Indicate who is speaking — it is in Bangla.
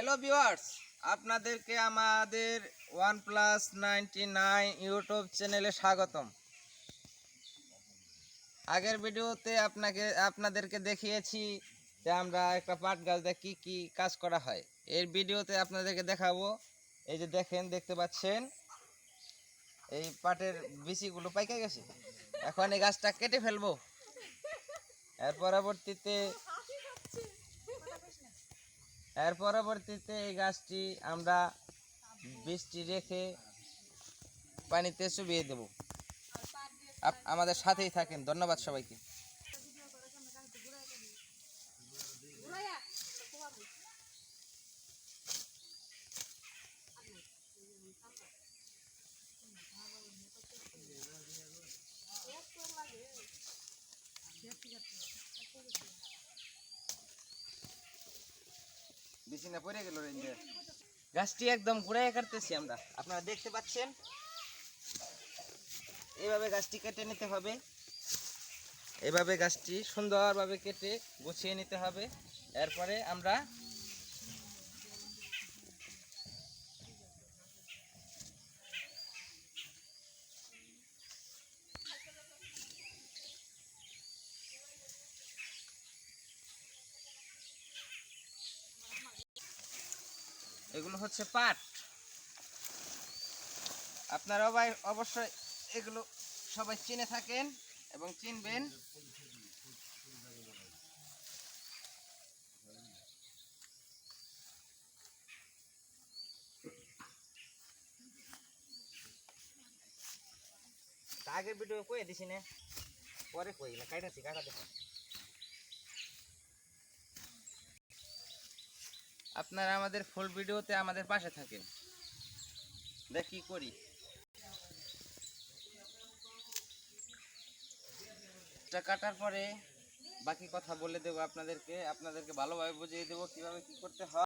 Speaker 1: হ্যালো ভিউয়ার্স আপনাদেরকে আমাদের one plus ninety nine YouTube চ্যানেলে স্বাগতম। আগের ভিডিওতে আপনাকে, আপনাদেরকে দেখিয়েছি যে আমরা একটা পাট গাছ দিয়ে কী কী কাজ করা হয়। এর ভিডিওতে আপনাদেরকে দেখাবো। এই যে দেখেন, দেখতে পাচ্ছেন? এই পাটের বিচিগুলো পাইকে গেছে। এখন এই গাছটা কেটে ফেলব। এর পরবর্তীতে এর পরবর্তীতে এই গাছটি আমরা বৃষ্টি রেখে পানিতে চুবিয়ে দেব। আমাদের সাথেই থাকেন। ধন্যবাদ সবাইকে। বিছিনা পড়ে গেল রেঞ্জে গাছটি একদম ঘুরাই কাটতেছি আমরা। আপনারা দেখতে পাচ্ছেন? এইভাবে গাছটি কেটে নিতে হবে। এভাবে গাছটি সুন্দরভাবে কেটে গুছিয়ে নিতে হবে। এরপরে আমরা এগুলো হচ্ছে পাট। আপনারা অবশ্যই এগুলো সবাই চিনে থাকেন এবং চিনবেন। আগের ভিডিও কয়ে দিছি না, পরে কই না কাটাছি কাটা দেখো। আপনারা আমাদের ফুল ভিডিওতে আমাদের পাশে থাকেন। দেখ কি করি। এটা কাটার পরে বাকি কথা বলে দেবো আপনাদেরকে। আপনাদেরকে ভালোভাবে বুঝিয়ে দেবো কীভাবে কি করতে হয়।